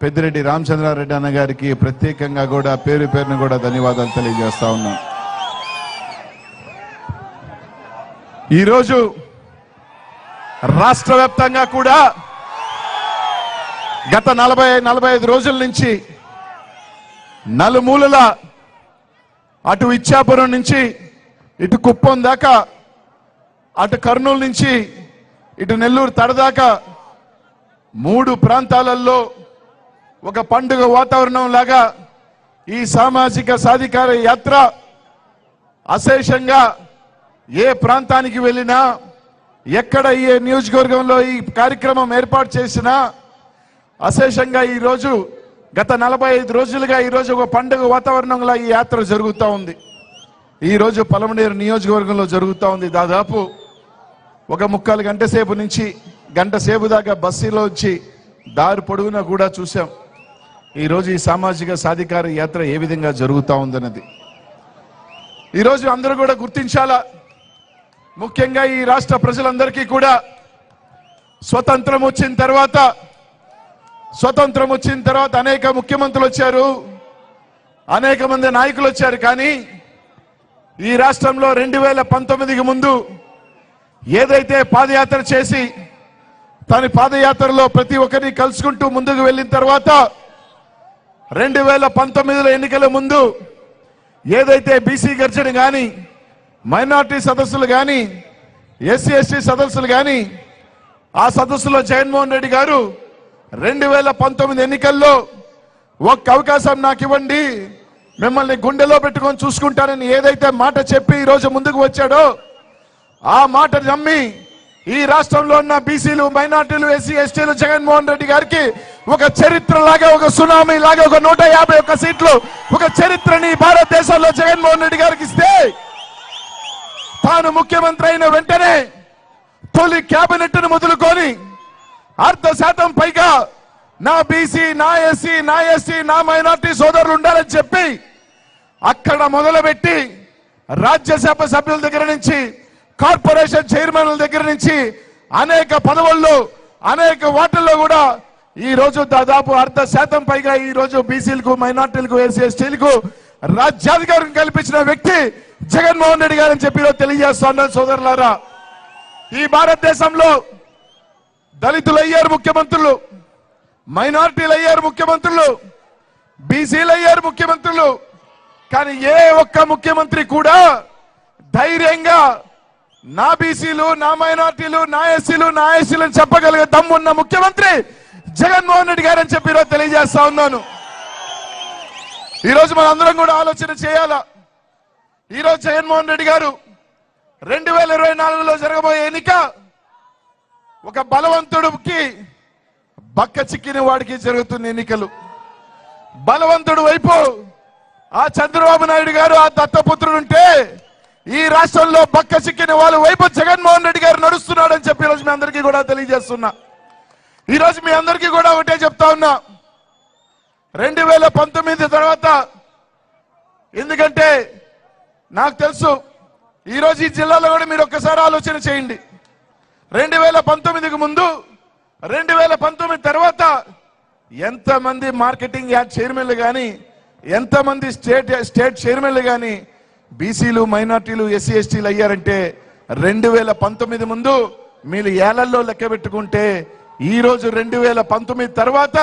పెద్దిరెడ్డి రామచంద్రారెడ్డి అన్న గారికి ప్రత్యేకంగా కూడా పేరు పేరును కూడా ధన్యవాదాలు తెలియజేస్తా ఉన్నాం. ఈరోజు రాష్ట్ర వ్యాప్తంగా కూడా గత నలభై నలభై ఐదు రోజుల నుంచి నలుమూలల అటు ఇచ్చాపురం నుంచి ఇటు కుప్పం దాకా అటు కర్నూలు నుంచి ఇటు నెల్లూరు తడదాకా మూడు ప్రాంతాలలో ఒక పండుగ వాతావరణం లాగా ఈ సామాజిక సాధికార యాత్ర అశేషంగా ఏ ప్రాంతానికి వెళ్ళినా ఎక్కడ ఏ నియోజకవర్గంలో ఈ కార్యక్రమం ఏర్పాటు చేసినా అశేషంగా ఈరోజు గత నలభై ఐదు రోజులుగా ఈరోజు ఒక పండుగ వాతావరణంలో ఈ యాత్ర జరుగుతూ ఉంది. ఈరోజు పలమనేరు నియోజకవర్గంలో జరుగుతూ ఉంది. దాదాపు ఒక ముక్కాలు గంట సేపు నుంచి గంట సేపు దాకా బస్సులో వచ్చి దారి పొడవునా కూడా చూసాం ఈరోజు ఈ సామాజిక సాధికార యాత్ర ఏ విధంగా జరుగుతూ ఉందన్నది. ఈరోజు అందరూ కూడా గుర్తించాలా? ముఖ్యంగా ఈ రాష్ట్ర ప్రజలందరికీ కూడా స్వతంత్రం వచ్చిన తర్వాత స్వతంత్రం వచ్చిన తర్వాత అనేక ముఖ్యమంత్రులు వచ్చారు అనేక మంది నాయకులు వచ్చారు. కానీ ఈ రాష్ట్రంలో రెండు వేల పంతొమ్మిదికి ముందు ఏదైతే పాదయాత్ర చేసి తన పాదయాత్రలో ప్రతి ఒక్కరిని కలుసుకుంటూ ముందుకు వెళ్ళిన తర్వాత రెండు వేల పంతొమ్మిదిలో ఎన్నికల ముందు ఏదైతే బీసీ గర్జన కానీ మైనార్టీ సదస్సులు కానీ ఎస్సీ ఎస్టీ సదస్సులు కానీ ఆ సదస్సులో జగన్మోహన్ రెడ్డి గారు రెండు వేల పంతొమ్మిది ఎన్నికల్లో ఒక్క అవకాశం నాకు ఇవ్వండి మిమ్మల్ని గుండెలో పెట్టుకొని చూసుకుంటానని ఏదైతే మాట చెప్పి ఈరోజు ముందుకు వచ్చాడో ఆ మాట నమ్మి ఈ రాష్ట్రంలో ఉన్న బీసీలు మైనార్టీలు ఎస్సీ ఎస్టీలు జగన్మోహన్ రెడ్డి గారికి ఒక చరిత్ర లాగా ఒక సునామీ లాగా ఒక నూట యాభై ఒక్క సీట్లు ఒక చరిత్రని భారతదేశంలో జగన్మోహన్ రెడ్డి గారికి ఇస్తే తాను ముఖ్యమంత్రి అయిన వెంటనే తొలి కేబినెట్ను మొదలుకొని అర్ధ శాతం పైగా నా బీసీ నా ఎస్సీ నా ఎస్సీ నా మైనార్టీ సోదరులు ఉండాలని చెప్పి అక్కడ మొదలుపెట్టి రాజ్యసభ సభ్యుల దగ్గర నుంచి కార్పొరేషన్ చైర్మన్ల దగ్గర నుంచి అనేక పదవుల్లో అనేక వాటిల్లో కూడా ఈ రోజు దాదాపు అర్ధ శాతం పైగా ఈ రోజు బీసీలకు మైనార్టీలకు ఎస్సీ ఎస్టీలకు రాజ్యాధికారం కల్పించిన వ్యక్తి జగన్మోహన్ రెడ్డి గారని చెప్పి తెలియజేస్తున్నాను సోదరులారా. ఈ భారతదేశంలో దళితులు అయ్యారు ముఖ్యమంత్రులు మైనార్టీలు అయ్యారు ముఖ్యమంత్రులు బీసీలు అయ్యారు ముఖ్యమంత్రులు కానీ ఏ ఒక్క ముఖ్యమంత్రి కూడా ధైర్యంగా నా బీసీలు నా మైనార్టీలు నా ఎస్సీలు నా ఎస్సీలు అని చెప్పగలిగే దమ్మున్న ముఖ్యమంత్రి జగన్మోహన్ రెడ్డి గారు అని చెప్పి ఈరోజు తెలియజేస్తా ఉన్నాను. ఈరోజు మనందరం కూడా ఆలోచన చేయాలా? ఈరోజు జగన్మోహన్ రెడ్డి గారు రెండు వేల ఇరవై నాలుగులో జరగబోయే ఎన్నిక ఒక బలవంతుడికి బక్క చిక్కిన వాడికి జరుగుతున్న ఎన్నికలు. బలవంతుడు వైపు ఆ చంద్రబాబు నాయుడు గారు ఆ దత్తపుత్రుడుంటే ఈ రాష్ట్రంలో బక్క చిక్కిన వాళ్ళ వైపు జగన్మోహన్ రెడ్డి గారు నడుస్తున్నాడని చెప్పి ఈరోజు మీ అందరికీ కూడా తెలియజేస్తున్నా. ఈరోజు మీ అందరికీ కూడా ఒకటే చెప్తా ఉన్నా. రెండు వేల పంతొమ్మిది తర్వాత ఎందుకంటే నాకు తెలుసు ఈరోజు ఈ జిల్లాలో కూడా మీరు ఒక్కసారి ఆలోచన చేయండి. రెండు వేల పంతొమ్మిదికి ముందు రెండు వేల పంతొమ్మిది తర్వాత ఎంతమంది మార్కెటింగ్ యాడ్ చైర్మన్లు కానీ ఎంతమంది స్టేట్ స్టేట్ చైర్మన్లు కానీ బీసీలు మైనార్టీలు ఎస్సీ ఎస్టీలు అయ్యారంటే రెండు వేల పంతొమ్మిది ముందు మీరు ఏళ్ళలో లెక్క పెట్టుకుంటే ఈరోజు రెండు వేల పంతొమ్మిది తర్వాత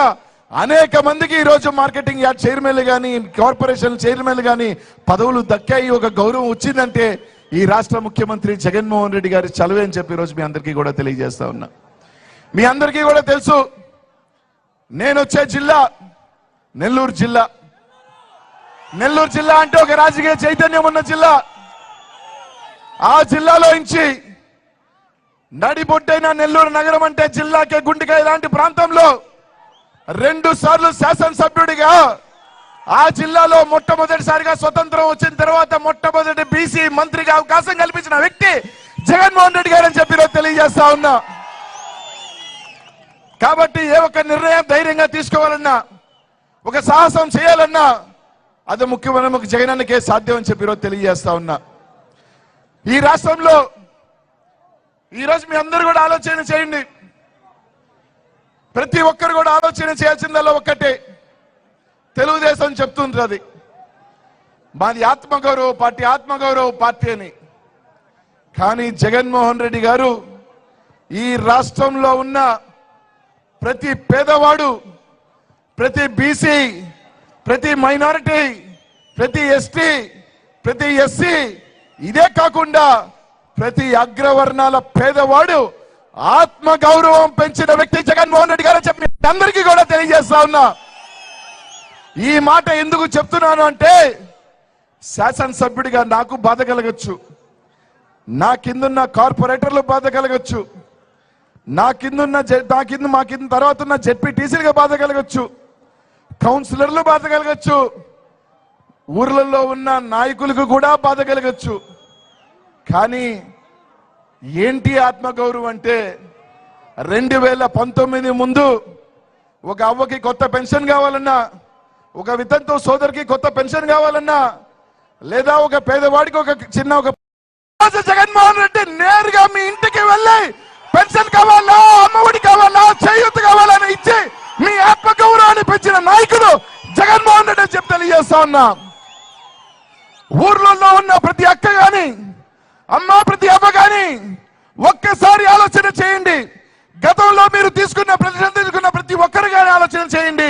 అనేక మందికి ఈరోజు మార్కెటింగ్ యాడ్ చైర్మన్లు కానీ కార్పొరేషన్ చైర్మన్లు కానీ పదవులు దక్కాయి. ఒక గౌరవం వచ్చిందంటే ఈ రాష్ట్ర ముఖ్యమంత్రి జగన్మోహన్ రెడ్డి గారి చలవే అని చెప్పి ఈరోజు మీ అందరికీ కూడా తెలియజేస్తా ఉన్నా. మీ అందరికీ కూడా తెలుసు నేను వచ్చే జిల్లా నెల్లూరు జిల్లా. నెల్లూరు జిల్లా అంటే ఒక రాజకీయ చైతన్యం ఉన్న జిల్లా. ఆ జిల్లాలో నుంచి నడిబొట్టైన నెల్లూరు నగరం అంటే జిల్లాకే గుండెకాయ లాంటి ప్రాంతంలో రెండు సార్లు శాసనసభ్యుడిగా ఆ జిల్లాలో మొట్టమొదటిసారిగా స్వతంత్రం వచ్చిన తర్వాత మొట్టమొదటి బీసీ మంత్రిగా అవకాశం కల్పించిన వ్యక్తి జగన్మోహన్ రెడ్డి గారని చెప్పి తెలియజేస్తా ఉన్నా. కాబట్టి ఏ ఒక్క నిర్ణయం ధైర్యంగా తీసుకోవాలన్నా ఒక సాహసం చేయాలన్నా అది ముఖ్యమైన జగనానికే సాధ్యం అని చెప్పి తెలియజేస్తా ఉన్నా. ఈ రాష్ట్రంలో ఈరోజు మీ అందరూ కూడా ఆలోచన చేయండి. ప్రతి ఒక్కరు కూడా ఆలోచన చేయాల్సిందల్లా ఒక్కటే. తెలుగుదేశం చెప్తుంటుంది మాది ఆత్మగౌరవ పార్టీ ఆత్మగౌరవ పార్టీ అని. కానీ జగన్మోహన్ రెడ్డి గారు ఈ రాష్ట్రంలో ఉన్న ప్రతి పేదవాడు ప్రతి బీసీ ప్రతి మైనారిటీ ప్రతి ఎస్టీ ప్రతి ఎస్సీ ఇదే కాకుండా ప్రతి అగ్రవర్ణాల పేదవాడు ఆత్మ గౌరవం పెంచిన వ్యక్తి జగన్మోహన్ రెడ్డి గారు చెప్పి అందరికీ కూడా తెలియజేస్తా ఉన్నా. ఈ మాట ఎందుకు చెప్తున్నాను అంటే శాసనసభ్యుడిగా నాకు బాధ కలగచ్చు. నా కిందున్న కార్పొరేటర్లు బాధ కలగచ్చు. నా కిందున్న నా కింద మా కింద తర్వాత ఉన్న జెడ్పీటీసీలుగా బాధ కలగచ్చు. కౌన్సిలర్లు బాధ కలగచ్చు. ఊర్లలో ఉన్న నాయకులకు కూడా బాధ కలగచ్చు. కానీ ఏంటి ఆత్మగౌరవం అంటే రెండు వేల పంతొమ్మిది ముందు ఒక అవ్వకి కొత్త పెన్షన్ కావాలన్నా ఒక వితంతో సోదరికి కొత్త పెన్షన్ కావాలన్నా లేదా ఒక పేదవాడికి ఒక చిన్న ఒక జగన్మోహన్ రెడ్డి నేరుగా మీ ఇంటికి వెళ్ళి పెన్షన్ కావాలా అమ్మఒడి కావాలా చేయూత కావాలని ఇచ్చి మీ ఆత్మగౌరవాన్ని పెంచిన నాయకుడు జగన్మోహన్ రెడ్డి అని చెప్పి తెలియజేస్తా ఉన్నా. ఊర్లలో ఉన్న ప్రతి అక్క కానీ అమ్మా ప్రతి అవ్వ కానీ ఒక్కసారి ఆలోచన చేయండి. గతంలో మీరు తీసుకున్న ప్రతిష్ట తీసుకున్న ప్రతి ఒక్కరు కానీ ఆలోచన చేయండి.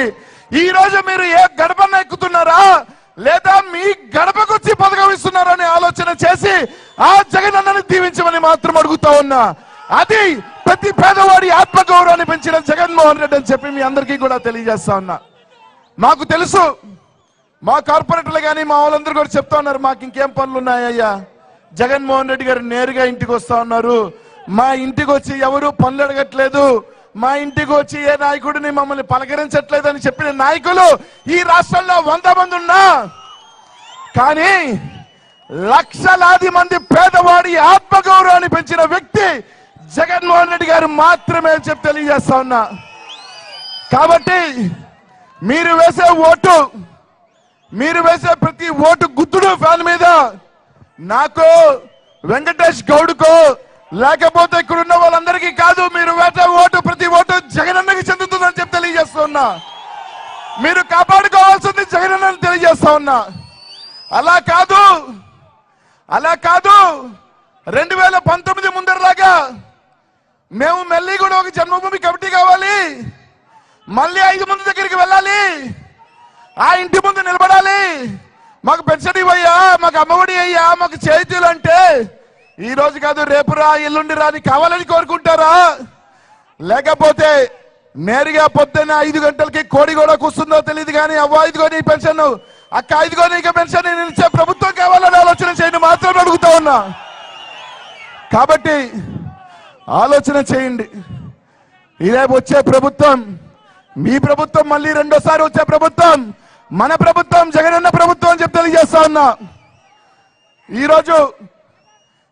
ఈ రోజు మీరు ఏ గడపన్న ఎక్కుతున్నారా? లేదా మీ గడపకొచ్చి పథకం ఇస్తున్నారని ఆలోచన చేసి ఆ జగనన్నని దీవించమని మాత్రం అడుగుతా ఉన్నా. అది ప్రతి పేదవాడి ఆత్మగౌరవాన్ని పెంచిన జగన్మోహన్ రెడ్డి అని చెప్పి మీ అందరికీ కూడా తెలియజేస్తా ఉన్నా. మాకు తెలుసు మా కార్పొరేటర్లు కానీ మా వాళ్ళందరూ కూడా చెప్తా ఉన్నారు మాకు ఇంకేం పనులు ఉన్నాయ్యా జగన్మోహన్ రెడ్డి గారు నేరుగా ఇంటికి వస్తా ఉన్నారు. మా ఇంటికి వచ్చి ఎవరు పనులు అడగట్లేదు. మా ఇంటికి వచ్చి ఏ నాయకుడిని మమ్మల్ని పలకరించట్లేదు అని చెప్పిన నాయకులు ఈ రాష్ట్రంలో వంద మంది ఉన్నా. కానీ లక్షలాది మంది పేదవాడి ఆత్మగౌరవాన్ని పెంచిన వ్యక్తి జగన్మోహన్ రెడ్డి గారు మాత్రమే అని చెప్పి తెలియజేస్తా ఉన్నా. కాబట్టి మీరు వేసే ఓటు మీరు వేసే ప్రతి ఓటు గుద్దుడు ఫ్యాన్ మీద నాకు వెంకటేష్ గౌడ్కో లేకపోతే ఇక్కడ ఉన్న వాళ్ళందరికీ కాదు మీరు వేట ఓటు ప్రతి ఓటు జగనన్నకి చెందుతుందని చెప్పి తెలియజేస్తున్నా మీరు కాపాడుకోవాల్సింది జగనన్నని తెలియజేస్తా ఉన్నా. అలా కాదు అలా కాదు రెండు వేల పంతొమ్మిది ముందరలాగా మేము మళ్ళీ కూడా ఒక జన్మభూమి కమిటీ కావాలి మళ్ళీ ఐదు మంది దగ్గరికి వెళ్ళాలి ఆ ఇంటి ముందు నిలబడాలి మాకు పెన్షన్ ఇవ్వయ్యా మాకు అమ్మఒడి అయ్యా మాకు చేతులు అంటే ఈ రోజు కాదు రేపు రా ఎల్లుండి రా అని కావాలని కోరుకుంటారా? లేకపోతే నేరుగా పొద్దున్న ఐదు గంటలకి కోడి కూడా కూస్తుందో తెలియదు కానీ అవ్వ ఐదుగో నీ పెన్షన్ అక్క ఐదుగో నీకు పెన్షన్ నేను ఇచ్చే ప్రభుత్వం కావాలని ఆలోచన చేయండి మాత్రం అడుగుతా ఉన్నా. కాబట్టి ఆలోచన చేయండి. రేపు వచ్చే ప్రభుత్వం మీ ప్రభుత్వం మళ్ళీ రెండోసారి వచ్చే ప్రభుత్వం మన ప్రభుత్వం జగనన్న ప్రభుత్వం అని చెప్పి తెలియజేస్తా ఉన్నా. ఈరోజు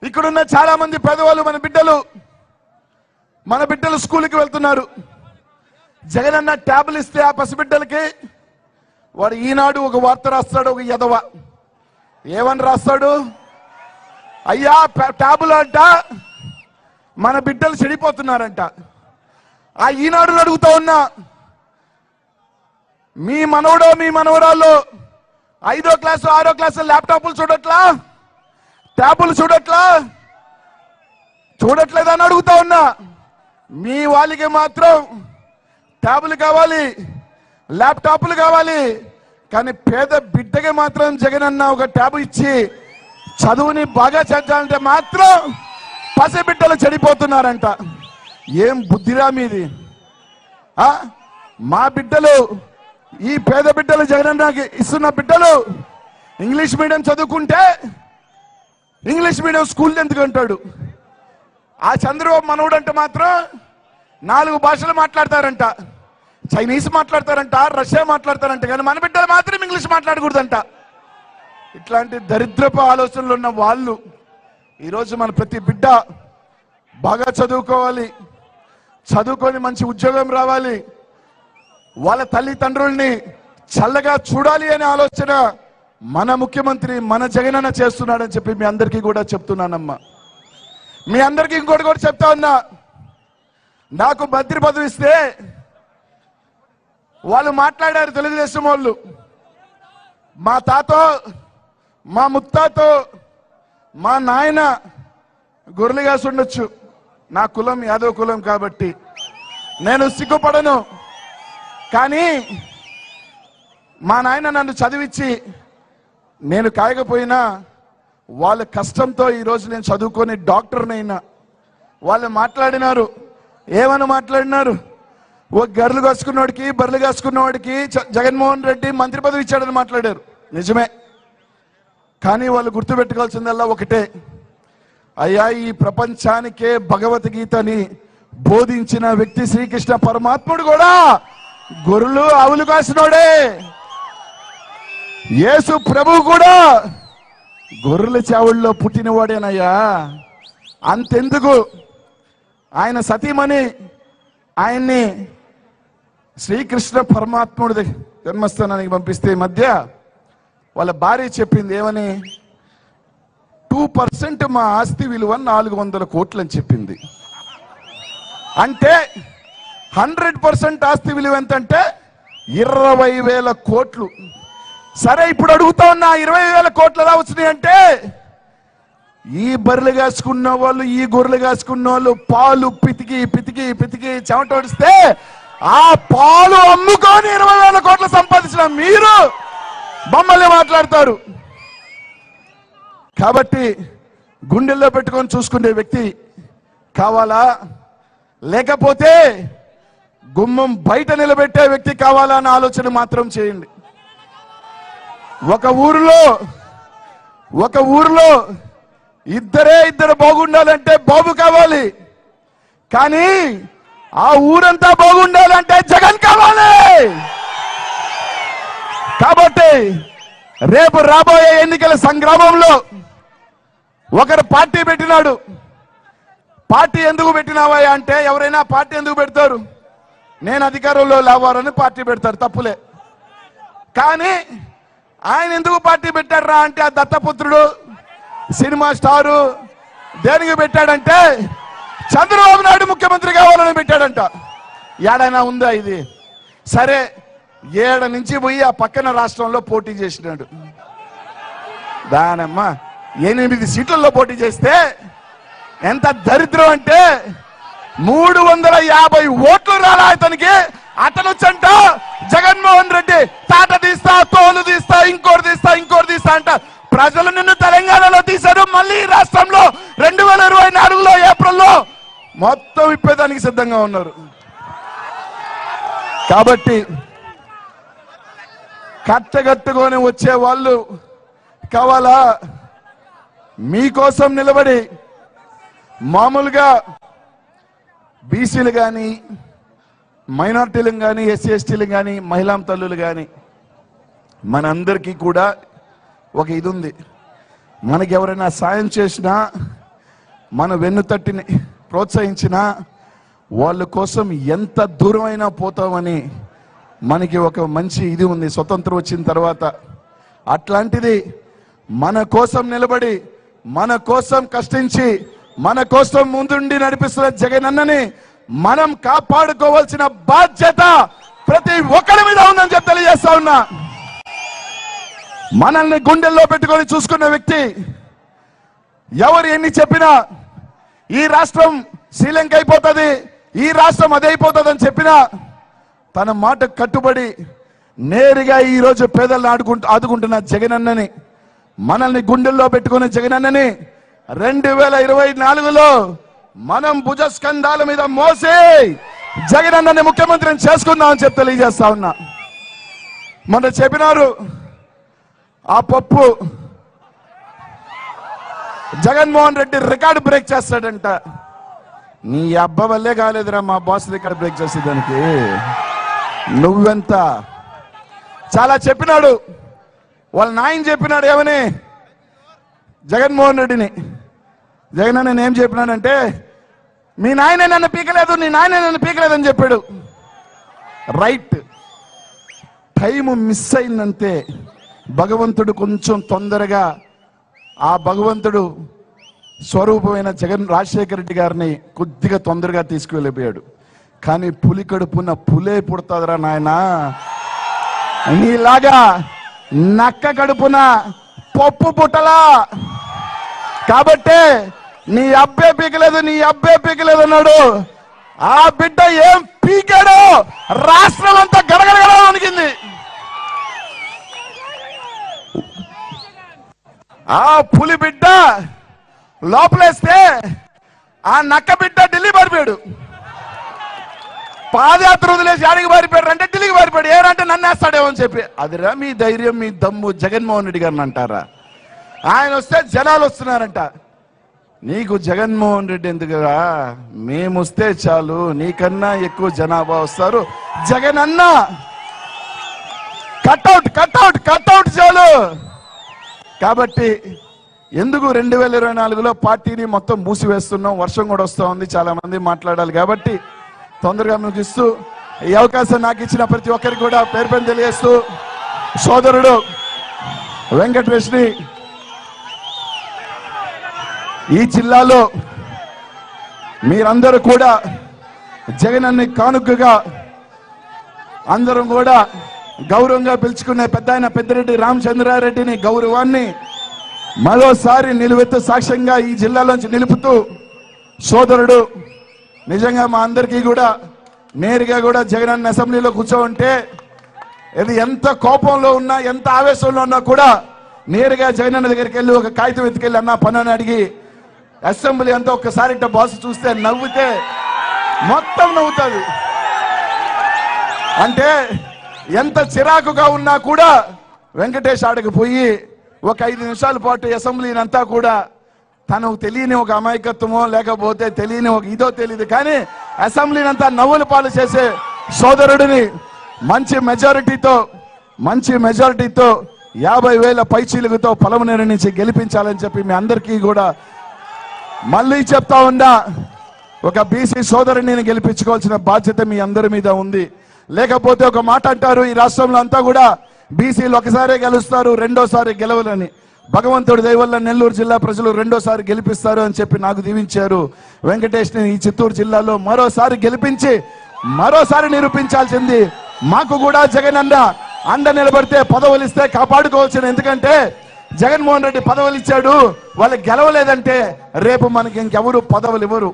ఇక్కడున్న చాలా మంది పేదవాళ్ళు మన బిడ్డలు మన బిడ్డలు స్కూల్కి వెళ్తున్నారు. జగనన్న ట్యాబ్లు ఇస్తే ఆ పసిబిడ్డలకి వాడు ఈనాడు ఒక వార్త రాస్తాడు ఒక యదవ. ఏమని రాస్తాడు? అయ్యా ట్యాబులు అంట మన బిడ్డలు చెడిపోతున్నారంట. ఆ ఈనాడు అడుగుతా ఉన్నా మీ మనవడో మీ మనవరాల్లో ఐదో క్లాసు ఆరో క్లాసు ల్యాప్టాప్లు చూడట్లా? ట్యాబులు చూడట్లా? చూడట్లేదని అడుగుతా ఉన్నా. మీ వాళ్ళకి మాత్రం ట్యాబులు కావాలి ల్యాప్టాప్లు కావాలి కానీ పేద బిడ్డకి మాత్రం జగన్ అన్న ఒక ట్యాబ్ ఇచ్చి చదువుని బాగా చేద్దామంటే మాత్రం పసిబిడ్డలు చెడిపోతున్నారంట. ఏం బుద్ధిరా మీది? మా బిడ్డలు ఈ పేద బిడ్డలు జగనన్నకి ఇస్తున్న బిడ్డలు ఇంగ్లీష్ మీడియం చదువుకుంటే ఇంగ్లీష్ మీడియం స్కూల్ ఎందుకు అంటాడు? ఆ చంద్రబాబు మనవుడు అంటే మాత్రం నాలుగు భాషలు మాట్లాడతారంట. చైనీస్ మాట్లాడతారంట రష్యా మాట్లాడతారంట కానీ మన బిడ్డలు మాత్రం ఇంగ్లీష్ మాట్లాడకూడదంట. ఇట్లాంటి దరిద్రపు ఆలోచనలు ఉన్న వాళ్ళు ఈరోజు మన ప్రతి బిడ్డ బాగా చదువుకోవాలి. చదువుకొని మంచి ఉద్యోగం రావాలి. వాళ్ళ తల్లిదండ్రుల్ని చల్లగా చూడాలి అనే ఆలోచన మన ముఖ్యమంత్రి మన జగనన్న చేస్తున్నాడని చెప్పి మీ అందరికీ కూడా చెప్తున్నానమ్మా. మీ అందరికీ ఇంకోటి కూడా చెప్తా ఉన్నా. నాకు మంత్రి పదవి ఇస్తే వాళ్ళు మాట్లాడారు తెలుగుదేశం వాళ్ళు. మా తాతో మా ముత్తాతో మా నాయన గొర్రెలుగా ఉండొచ్చు. నా కులం యాదవ కులం కాబట్టి. నేను సిగ్గుపడను. కానీ మా నాయన నన్ను చదివించి నేను కాయకపోయినా వాళ్ళ కష్టంతో ఈరోజు నేను చదువుకొని డాక్టర్నైనా వాళ్ళు మాట్లాడినారు ఏమని మాట్లాడినారు? ఓ గర్లు కాసుకున్నవాడికి బర్రెలు కాసుకున్నవాడికి జ- జగన్మోహన్ రెడ్డి మంత్రి పదవి ఇచ్చాడని మాట్లాడారు. నిజమే. కానీ వాళ్ళు గుర్తుపెట్టుకోవాల్సిందల్లా ఒకటే. అయ్యా ఈ ప్రపంచానికే భగవద్గీతని బోధించిన వ్యక్తి శ్రీకృష్ణ పరమాత్ముడు కూడా గొర్రెలు ఆవులు కాసినోడే. యేసు ప్రభు కూడా గొర్రెల చావుల్లో పుట్టినవాడేనయ్యా. అంతెందుకు? ఆయన సతీమణి ఆయన్ని శ్రీకృష్ణ పరమాత్ముడి జన్మస్థానానికి పంపిస్తే ఈ మధ్య వాళ్ళ భార్య చెప్పింది ఏమని? టూ పర్సెంట్ మా ఆస్తి విలువ నాలుగు వందల కోట్లు అని చెప్పింది. అంటే హండ్రెడ్ పర్సెంట్ ఆస్తి విలువ ఎంతంటే ఇరవై వేల కోట్లు. సరే ఇప్పుడు అడుగుతా ఉన్నా ఇరవై వేల కోట్లు ఎలా వచ్చినాయి అంటే ఈ బర్రెలు కాసుకున్న వాళ్ళు ఈ గొర్రెలు కాసుకున్న వాళ్ళు పాలు పితికి పితికి పితికి చెమటోడిస్తే ఆ పాలు అమ్ముకొని ఇరవై వేల కోట్లు సంపాదించిన మీరు బొమ్మల్ని మాట్లాడతారు. కాబట్టి గుండెల్లో పెట్టుకొని చూసుకునే వ్యక్తి కావాలా? లేకపోతే గుమ్మం బయట నిలబెట్టే వ్యక్తి కావాలన్న ఆలోచన మాత్రం చేయండి. ఒక ఊరిలో ఒక ఊరిలో ఇద్దరే ఇద్దరు బాగుండాలంటే బాబు కావాలి. కానీ ఆ ఊరంతా బాగుండాలంటే జగన్ కావాలి. కాబట్టి రేపు రాబోయే ఎన్నికల సంగ్రామంలో ఒకరు పార్టీ పెట్టినాడు. పార్టీ ఎందుకు పెట్టినావా అంటే ఎవరైనా పార్టీ ఎందుకు పెడతారు? నేను అధికారంలో లేవారని పార్టీ పెడతారు తప్పులే. కానీ ఆయన ఎందుకు పార్టీ పెట్టారా అంటే ఆ దత్తపుత్రుడు సినిమా స్టారు దేనికి పెట్టాడంటే చంద్రబాబు నాయుడు ముఖ్యమంత్రి కావాలని పెట్టాడంట. ఏడైనా ఉందా ఇది? సరే ఏడ నుంచి పోయి ఆ పక్కన రాష్ట్రంలో పోటీ చేసినాడు. దానమ్మ ఎనిమిది సీట్లలో పోటీ చేస్తే ఎంత దరిద్రం అంటే మూడు వందల యాభై ఓట్లు రాలా అతనికి అతను చంట జగన్మోహన్ రెడ్డి. తాట తీస్తా తోలు తీస్తా ఇంకోటి తీస్తా ఇంకోటి తీస్తా అంట. ప్రజలు నిన్ను తెలంగాణలో తీశారు. మళ్ళీ రాష్ట్రంలో రెండు వేల ఇరవై నాలుగులో ఏప్రిల్లో మొత్తం ఇప్పేదానికి సిద్ధంగా ఉన్నారు. కాబట్టి కట్టగట్టుకొని వచ్చే వాళ్ళు కావాలా? మీకోసం నిలబడి మామూలుగా బీసీలు కానీ మైనార్టీలు కానీ ఎస్సీ ఎస్టీలు కానీ మహిళా తల్లులు కానీ మనందరికీ కూడా ఒక ఇది ఉంది మనకి ఎవరైనా సాయం చేసినా మన వెన్ను తట్టిని ప్రోత్సహించినా వాళ్ళ కోసం ఎంత దూరమైనా పోతామని మనకి ఒక మంచి ఇది ఉంది. స్వతంత్రం వచ్చిన తర్వాత అట్లాంటిది మన కోసం నిలబడి మన కోసం కష్టించి మన కోసం ముందుండి నడిపిస్తున్న జగనన్నని మనం కాపాడుకోవాల్సిన బాధ్యత ప్రతి ఒక్కరి మీద ఉందని చెప్పి తెలియజేస్తా ఉన్నా. మనల్ని గుండెల్లో పెట్టుకొని చూసుకున్న వ్యక్తి ఎవరు ఎన్ని చెప్పినా ఈ రాష్ట్రం శ్రీలంక అయిపోతుంది ఈ రాష్ట్రం అదే అయిపోతుంది అని చెప్పినా తన మాట కట్టుబడి నేరుగా ఈ రోజు పేదలను ఆడుకుంటూ ఆదుకుంటున్న జగనన్నని మనల్ని గుండెల్లో పెట్టుకున్న జగనన్నని రెండు వేల ఇరవై నాలుగులో మనం భుజస్కంధాల మీద మోసి జగనన్నని ముఖ్యమంత్రిని చేసుకుందామని చెప్పి తెలియజేస్తా ఉన్నా. మొన్న చెప్పినారు ఆ పప్పు జగన్మోహన్ రెడ్డి రికార్డు బ్రేక్ చేస్తాడంట. నీ అబ్బ వల్లే కాలేదురా మా బాస్ రికార్డు బ్రేక్ చేసేదానికి. నువ్వెంత? చాలా చెప్పినాడు. వాళ్ళ నాయన చెప్పినాడు ఏమని? జగన్మోహన్ రెడ్డిని. జగన్ నేను ఏం చెప్పినానంటే మీ నాయన నన్ను పీకలేదు నీ నాయన నన్ను పీకలేదని చెప్పాడు. రైట్ టైం మిస్ అయిందంటే భగవంతుడు కొంచెం తొందరగా ఆ భగవంతుడు స్వరూపమైన జగన్ రాజశేఖర రెడ్డి గారిని కొద్దిగా తొందరగా తీసుకువెళ్ళిపోయాడు. కానీ పులి కడుపున పులే పుడతాదిరా నాయనా. నీలాగా నక్క కడుపున పప్పు పుట్టలా. కాబట్టే నీ అబ్బే పీకలేదు నీ అబ్బే పీకలేదు అన్నాడు. ఆ బిడ్డ ఏం పీకాడు రాష్ట్రం అంతా గడగడగడ వణికింది. ఆ పులి బిడ్డ లోపలేస్తే ఆ నక్క బిడ్డ ఢిల్లీ పారిపోయాడు. పాదయాత్ర వదిలేసి ఆడికి పారిపోయాడు అంటే ఢిల్లీకి పారిపోయాడు. ఏరంటే నన్ను వేస్తాడేమో అని చెప్పి. అదిరా మీ ధైర్యం మీ దమ్ము జగన్మోహన్ రెడ్డి గారిని అంటారా? ఆయన వస్తే జనాలు వస్తున్నారంట. నీకు జగన్మోహన్ రెడ్డి ఎందుకురా? మేము వస్తే చాలు నీకన్నా ఎక్కువ జనాభా వస్తారు. జగన్ అన్న కట్అవుట్ కట్అవుట్ కట్అవుట్ చాలు. కాబట్టి ఎందుకు రెండు వేల ఇరవై నాలుగులో పార్టీని మొత్తం మూసివేస్తున్నాం? వర్షం కూడా వస్తూ ఉంది చాలా మంది మాట్లాడాలి. కాబట్టి తొందరగా ముగిస్తూ ఈ అవకాశం నాకు ఇచ్చిన ప్రతి ఒక్కరికి కూడా పేరు పని తెలియజేస్తూ సోదరుడు వెంకటేష్ని ఈ జిల్లాలో మీరందరూ కూడా జగన్ అన్ని కానుకగా అందరం కూడా గౌరవంగా పిలుచుకునే పెద్ద ఆయన పెద్దిరెడ్డి రామచంద్రారెడ్డిని గౌరవాన్ని మరోసారి నిలువెత్తు సాక్ష్యంగా ఈ జిల్లాలోంచి నిలుపుతూ సోదరుడు నిజంగా మా అందరికీ కూడా నేరుగా కూడా జగన్ అసెంబ్లీలో కూర్చోంటే ఇది ఎంత కోపంలో ఉన్నా ఎంత ఆవేశంలో ఉన్నా కూడా నేరుగా జగనన్న దగ్గరికి వెళ్ళి ఒక కాగితం ఎత్తుకెళ్ళి అన్న పని అని అడిగి అసెంబ్లీ అంతా ఒక్కసారి ఇట్ట బాస్ చూస్తే నవ్వితే మొత్తం నవ్వుతుంది అంటే ఎంత చిరాకుగా ఉన్నా కూడా వెంకటేష్ ఆడకు పోయి ఒక ఐదు నిమిషాల పాటు అసెంబ్లీని అంతా కూడా తనకు తెలియని ఒక అమాయకత్వమో లేకపోతే తెలియని ఒక ఇదో తెలియదు కానీ అసెంబ్లీని అంతా నవ్వుల పాలు చేసే సోదరుడిని మంచి మెజారిటీతో మంచి మెజారిటీతో యాభై వేల పైచీలుగుతో పొలమనేరు నుంచి గెలిపించాలని చెప్పి మీ అందరికీ కూడా మళ్ళీ చెప్తా ఉన్నా ఒక బీసీ సోదరుని గెలిపించుకోవాల్సిన బాధ్యత మీ అందరి మీద ఉంది. లేకపోతే ఒక మాట అంటారు ఈ రాష్ట్రంలో అంతా కూడా బీసీలు ఒకసారి గెలుస్తారు రెండోసారి గెలవలని భగవంతుడి దయవల్ల నెల్లూరు జిల్లా ప్రజలు రెండోసారి గెలిపిస్తారు అని చెప్పి నాకు దీవించారు. వెంకటేష్ని ఈ చిత్తూరు జిల్లాలో మరోసారి గెలిపించి మరోసారి నిరూపించాల్సింది మాకు కూడా జగన్ అండ నిలబడితే పదవులు ఇస్తే కాపాడుకోవాల్సిన ఎందుకంటే జగన్మోహన్ రెడ్డి పదవులు ఇచ్చాడు. వాళ్ళు గెలవలేదంటే రేపు మనకి ఇంకెవరు పదవులు ఇవ్వరు.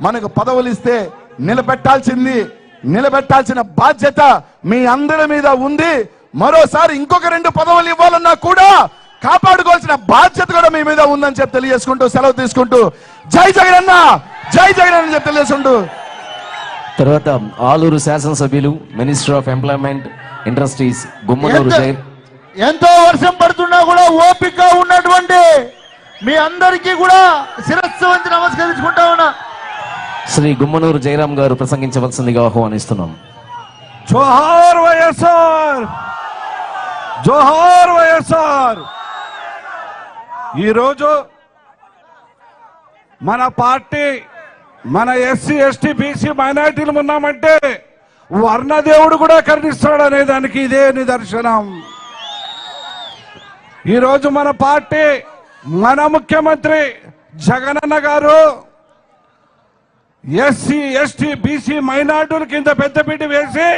మనకు పదవులు ఇస్తే నిలబెట్టాల్సింది నిలబెట్టాల్సిన బాధ్యత మీ అందరి మీద ఉంది. మరోసారి ఇంకొక రెండు పదవులు ఇవ్వాలన్నా కూడా కాపాడుకోవాల్సిన బాధ్యత కూడా మీ మీద ఉందని చెప్పి తెలియజేసుకుంటూ సెలవు తీసుకుంటూ జై జగన్ అన్న! జై జగన్ అని చెప్పి తెలియజేసుకుంటూ. తర్వాత ఆలూరు శాసనసభ్యులు minister of employment industries Gummanuru ఎంత- జై ఎంతో వర్షం పడుతున్నా కూడా ఓపిక ఉన్నటువంటి మీ అందరికీ కూడా శిరస్సు వంచి నమస్కరించుకుంటా ఉన్నా. శ్రీ గుమ్మనూరు జయరాం గారు ప్రసంగించవలసిందిగా ఆహ్వానిస్తున్నాం. జోహార్ వైఎస్ఆర్! జోహార్ వైఎస్ఆర్! ఈరోజు మన పార్టీ మన ఎస్సీ ఎస్టీ బీసీ మైనార్టీలు ఉన్నామంటే వర్ణదేవుడు కూడా కరుణిస్తాడు అనే దానికి ఇదే నిదర్శనం. ఈరోజు మన పార్టీ మన ముఖ్యమంత్రి జగనన్న గారు ఎస్సీ ఎస్టీ బీసీ మైనార్టీల కింద పెద్దపీట వేసి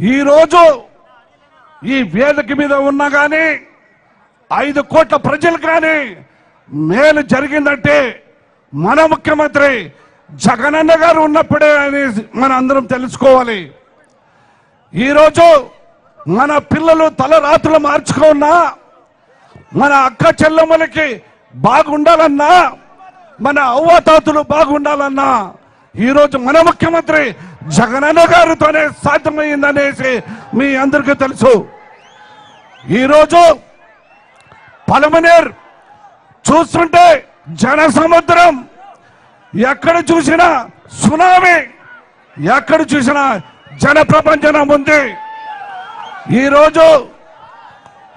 ఈరోజు ఈ వేదిక మీద ఉన్నా కానీ ఐదు కోట్ల ప్రజలు కానీ మేలు జరిగిందంటే మన ముఖ్యమంత్రి జగనన్న గారు ఉన్నప్పుడే అని మన అందరం తెలుసుకోవాలి ఈరోజు మన పిల్లలు తలరాత్రులు మార్చుకున్నా మన అక్క చెల్లెమ్మలకి బాగుండాలన్నా. మన అవ్వతాతలు బాగుండాలన్నా. ఈరోజు మన ముఖ్యమంత్రి జగనన్న గారితోనే సాధ్యమైందనేసి మీ అందరికీ తెలుసు. ఈరోజు పలమనేర్ చూస్తుంటే జన సముద్రం ఎక్కడ చూసినా సునామీ ఎక్కడ చూసినా జన ప్రపంచనం ఉంది. ఈరోజు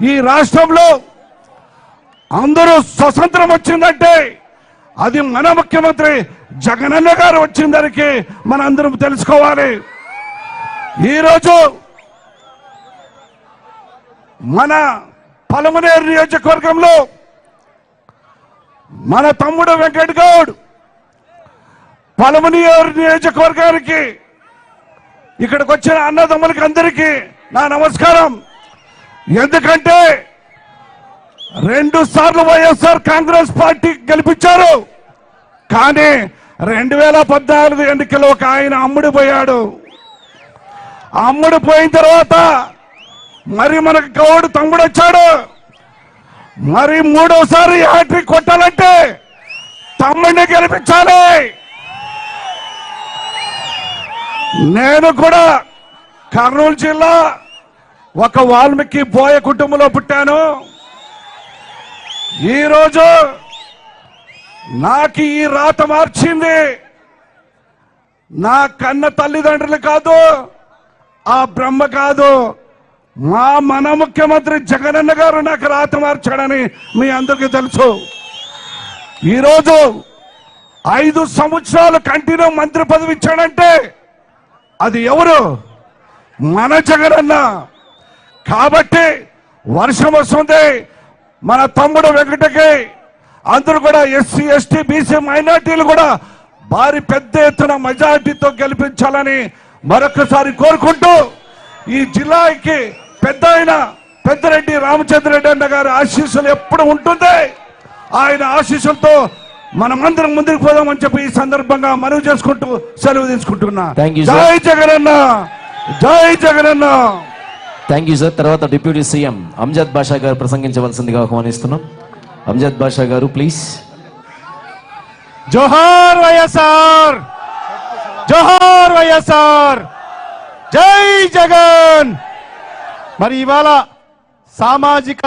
ఈ రాష్ట్రంలో అందరూ స్వతంత్రం వచ్చిందంటే అది మన ముఖ్యమంత్రి జగనన్న గారు వచ్చిందనికి మనందరం తెలుసుకోవాలి. ఈరోజు మన పలమనేరు నియోజకవర్గంలో మన తమ్ముడు వెంకట్ గౌడ్ పలమనేరు నియోజకవర్గానికి ఇక్కడికి వచ్చిన అన్నదమ్ములకి అందరికీ నా నమస్కారం. ఎందుకంటే రెండు సార్లు వైఎస్ఆర్ కాంగ్రెస్ పార్టీ గెలిపించారు. కానీ రెండు వేల పద్నాలుగు ఎన్నికల్లో ఒక ఆయన అమ్ముడు పోయాడు. అమ్ముడు పోయిన తర్వాత మరి మనకు గౌడు తమ్ముడు వచ్చాడు. మరి మూడోసారి హ్యాట్రిక్ కొట్టాలంటే తమ్ముడిని గెలిపించాలి. నేను కూడా కర్నూలు జిల్లా ఒక వాల్మీకి బోయ కుటుంబంలో పుట్టాను. ఈరోజు నాకు ఈ రాత మార్చింది. నా కన్న తల్లిదండ్రులు కాదు ఆ బ్రహ్మ కాదు మా మన ముఖ్యమంత్రి జగనన్న గారు నాకు రాత మార్చాడని మీ అందరికీ తెలుసు. ఈరోజు ఐదు సంవత్సరాలు కంటిన్యూ మంత్రి పదవి ఇచ్చాడంటే అది ఎవరు? మన జగనన్న. కాబట్టి వర్షం వస్తుంది. మన తమ్ముడు వెంకటకి అందరూ కూడా ఎస్సీ ఎస్టీ బీసీ మైనార్టీలు కూడా భారీ పెద్ద ఎత్తున మెజార్టీతో గెలిపించాలని మరొకసారి కోరుకుంటూ ఈ జిల్లాకి పెద్ద ఆయన పెద్దరెడ్డి రామచంద్రరెడ్డి అన్న గారి ఆశీస్సులు ఎప్పుడు ఉంటుంది? ఆయన ఆశీస్సులతో మనమందరం ముందుకు పోదామని చెప్పి ఈ సందర్భంగా మనవి చేసుకుంటూ సెలవు తీసుకుంటున్నా. Thank you, sir. జై జగనన్న. థ్యాంక్ యూ సార్ తర్వాత డిప్యూటీ సీఎం అంజద్ బాషా గారు ప్రసంగించవలసిందిగా ఆహ్వానిస్తున్నాం. అంజద్ బాషా గారు ప్లీజ్ జోహార్ వైఎస్ఆర్! జోహార్ వైఎస్ఆర్! జై జగన్! మరి ఇవాళ సామాజిక